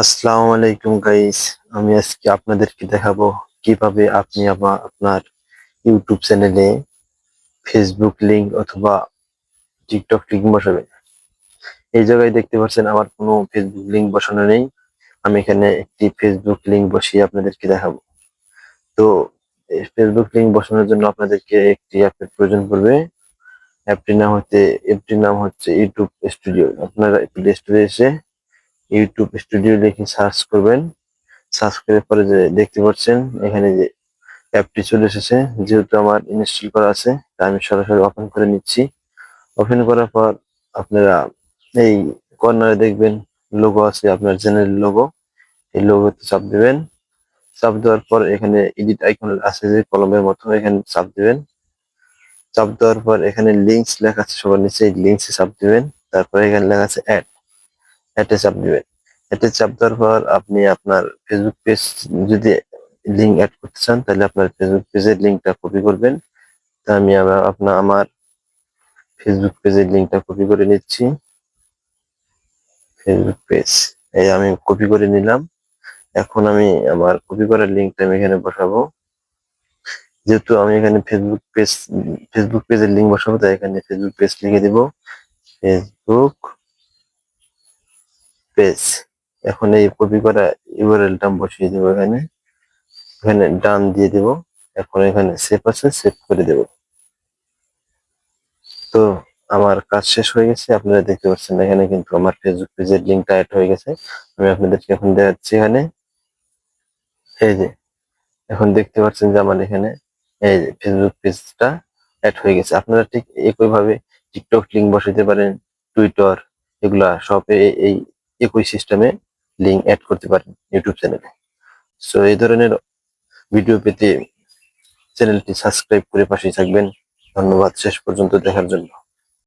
আসসালামু আলাইকুম গাইস আমি আজকে আপনাদেরকে দেখাবো কীভাবে আপনি আপনার ইউটিউব চ্যানেলে ফেসবুক লিংক অথবা টিকটক লিংক বসাবেন। এই জায়গায় দেখতে পাচ্ছেন, আমার কোনো ফেসবুক লিংক বসানো নেই। আমি এখানে একটি ফেসবুক লিংক বসিয়ে আপনাদেরকে দেখাবো। তো ফেসবুক লিংক বসানোর জন্য আপনাদেরকে একটি অ্যাপের প্রয়োজন পড়বে। অ্যাপটির নাম হচ্ছে অ্যাপটির নাম হচ্ছে ইউটিউব স্টুডিও আপনারা প্লে স্টোরে এসে ইউটিউব স্টুডিও লিখে সার্চ করবেন। সার্চ করে পরে যে দেখতে পাচ্ছেন, এখানে যে অ্যাপটি চলে এসেছে, যেহেতু আমার ইনস্টল করা আছে তাই আমি সরাসরি ওপেন করে নিচ্ছি। ওপেন করার পর আপনারা এই কর্নারে দেখবেন লোগো আছে, আপনার চ্যানেল লোগো এই লোগোতে চাপ দেবেন। চাপ দেওয়ার পর এখানে এডিট আইকন আছে যে কলমের মতো এখানে চাপ দেবেন। চাপ দেওয়ার পর এখানে লিঙ্কস লেখা আছে, সবার নিচে এই লিঙ্কসে চাপ দেবেন। তারপর এখানে লেখা আছে অ্যাড অ্যাডে চাপ দিবেন। অ্যাডে চাপ দেওয়ার পর আপনি আপনার ফেসবুক পেজ যদি লিঙ্ক অ্যাড করতে চান, তাহলে আপনার ফেসবুক পেজের লিঙ্কটা কপি করবেন। তা আমি আবার আপনার আমার ফেসবুক পেজের লিঙ্কটা কপি করে নিচ্ছি। ফেসবুক পেজ এই আমি কপি করে নিলাম। এখন আমি আমার কপি করার লিঙ্কটা আমি এখানে বসাবো। যেহেতু আমি এখানে ফেসবুক পেজ ফেসবুক পেজের লিঙ্ক বসাবো, তাই এখানে ফেসবুক পেজ লিখে দিব। Facebook page. এখন এই কপি করা ইউআরএলটা বসিয়ে দেবো এখানে। এখানে ডান দিয়ে দেব। এখন এখানে সেভ আছে সেভ করে দেব। তো আমার কাজ শেষ হয়ে গেছে। আপনারা দেখতে পাচ্ছেন এখানে কিন্তু আমার ফেসবুক পেজের লিঙ্কটা অ্যাড হয়ে গেছে। আমি আপনাদেরকে এখন দেখাচ্ছি এখানে। এই যে, এখন দেখতে পাচ্ছেন যে আমার এখানে এই যে ফেসবুক পেজটা অ্যাড হয়ে গেছে। আপনারা ঠিক একইভাবে টিকটক লিঙ্ক বসাতে পারেন টুইটার এগুলা সব এই একই সিস্টেমে লিঙ্ক অ্যাড করতে পারেন ইউটিউব চ্যানেলে সো এই ধরনের ভিডিও পেতে চ্যানেলটি সাবস্ক্রাইব করে পাশেই থাকবেন। ধন্যবাদ। শেষ পর্যন্ত দেখার জন্য।